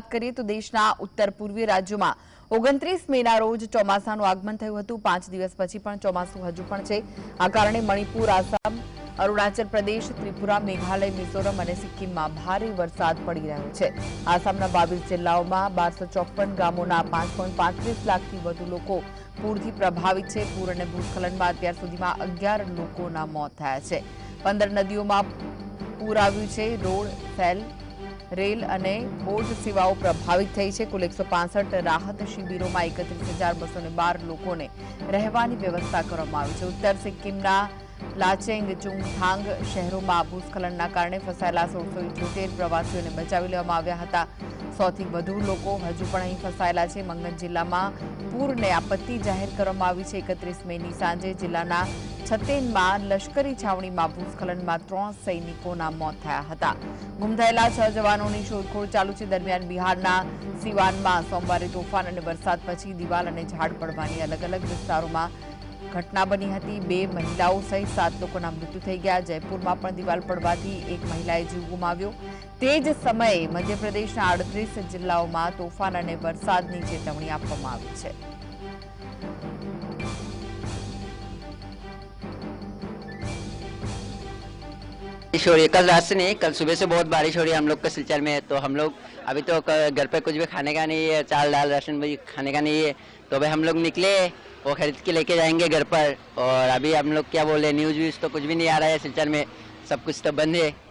કરી તો દેશના ઉત્તર પૂર્વી રાજ્યોમાં 29 મે ના રોજ ચોમાસાનું આગમન થયું હતું 5 દિવસ પછી પણ ચોમાસું હજુ પણ છે આ કારણે મણિપુર આસામ અરુણાચલ પ્રદેશ ત્રિપુરા મેઘાલય મિઝોરમ અને સિક્કિમમાં ભારે વરસાદ પડી રહ્યો છે આસામના બબેલ જિલ્લાઓમાં 1254 ગામોના 5.35 લાખથી વધુ લોકો પુરથી પ્રભાવિત છે પૂર અને ભૂસ્ખલન બાદ્યાર સુધીમાં 11 લોકોના મોત થયા છે 15 નદીઓમાં પૂર આવ્યું છે રોડ થેલ રેલ અને બોટ સેવાઓ પ્રભાવિત થઈ છે કુલ એકસો રાહત શિબિરોમાં એકત્રીસ હજાર બસોને બાર લોકોને રહેવાની વ્યવસ્થા કરવામાં આવી છે ઉત્તર સિક્કિમના લાચેંગ ચુંગથાંગ શહેરોમાં ભૂસ્ખલનના કારણે ફસાયેલા સોળસો ઇઠ્યોતેર પ્રવાસીઓને બચાવી લેવામાં આવ્યા હતા સાથી વદુર લોકો હજુ પણ અહીં ફસાયેલા છે મંગન જિલ્લામાં પુર્ણે આપત્તિ જાહેર કરવામાં આવી છે 31 મેની સાંજે જિલ્લાના છતેર બાદ લશ્કરી છાવણીમાં ભૂસ્ખલનમાં 3 સૈનિકોના મોત થયા હતા ગુંમધેલા છો જવાનોની જોતખોળ ચાલુ છે દરબ્યાન બિહારના સિવાનમાં સોમવારે તોફાન અને વરસાદ પછી દીવાલ અને ઝાડ પડવાની અલગ અલગ વિસ્તારોમાં ઘટના બની હતી બે મહિલાઓ સહિત સાત લોકોના મૃત્યુ થઈ ગયા જયપુરમાં પણ દિવાલ પડવાથી એક મહિલાએ જીવ ગુમાવ્યો તે જ સમયે મધ્યપ્રદેશના આડત્રીસ જિલ્લાઓમાં તોફાન અને વરસાદની ચેતવણી આપવામાં આવી છે बारिश हो रही है कल रात से नहीं कल सुबह से बहुत बारिश हो रही है हम लोग के सिलचर में तो हम लोग अभी तो घर पे कुछ भी खाने का नहीं है चाल दाल राशन भी खाने का नहीं है तो भाई हम लोग निकले वो खरीद के लेके जाएंगे घर पर और अभी हम लोग क्या बोले न्यूज़ व्यूज़ तो कुछ भी नहीं आ रहा है सिलचर में सब कुछ तो बंद है